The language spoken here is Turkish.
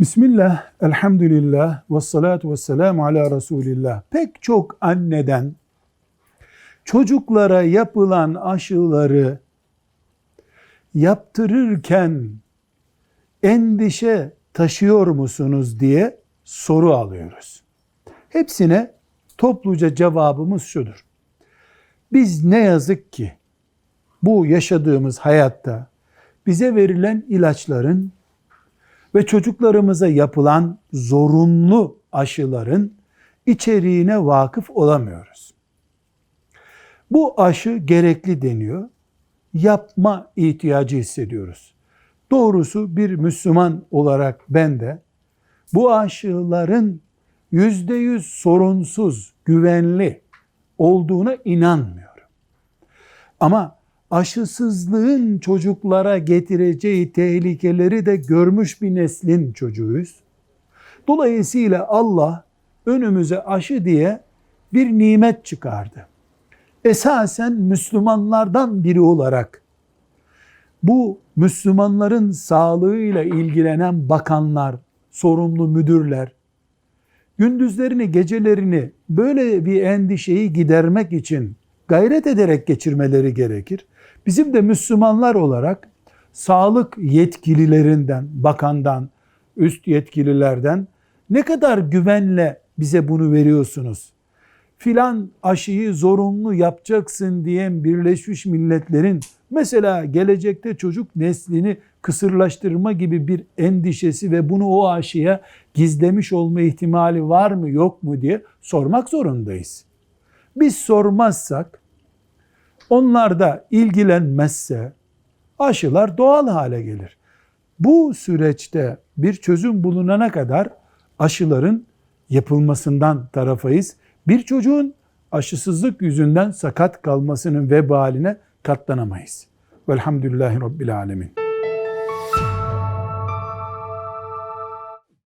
Bismillah, elhamdülillah, ve salatu ve selamu ala Resulillah. Pek çok anneden çocuklara yapılan aşıları yaptırırken endişe taşıyor musunuz diye soru alıyoruz. Hepsine topluca cevabımız şudur. Biz ne yazık ki bu yaşadığımız hayatta bize verilen ilaçların ve çocuklarımıza yapılan zorunlu aşıların içeriğine vakıf olamıyoruz. Bu aşı gerekli deniyor. Yapma ihtiyacı hissediyoruz. Doğrusu bir Müslüman olarak ben de bu aşıların yüzde yüz sorunsuz, güvenli olduğuna inanmıyorum. Ama aşısızlığın çocuklara getireceği tehlikeleri de görmüş bir neslin çocuğuyuz. Dolayısıyla Allah önümüze aşı diye bir nimet çıkardı. Esasen Müslümanlardan biri olarak bu Müslümanların sağlığıyla ilgilenen bakanlar, sorumlu müdürler, gündüzlerini, gecelerini böyle bir endişeyi gidermek için gayret ederek geçirmeleri gerekir. Bizim de Müslümanlar olarak sağlık yetkililerinden, bakandan, üst yetkililerden ne kadar güvenle bize bunu veriyorsunuz? Filan aşıyı zorunlu yapacaksın diyen Birleşmiş Milletler'in mesela gelecekte çocuk neslini kısırlaştırma gibi bir endişesi ve bunu o aşıya gizlemiş olma ihtimali var mı yok mu diye sormak zorundayız. Biz sormazsak, onlar da ilgilenmezse aşılar doğal hale gelir. Bu süreçte bir çözüm bulunana kadar aşıların yapılmasından tarafayız. Bir çocuğun aşısızlık yüzünden sakat kalmasının vebaline katlanamayız. Velhamdülillahi Rabbil Alemin.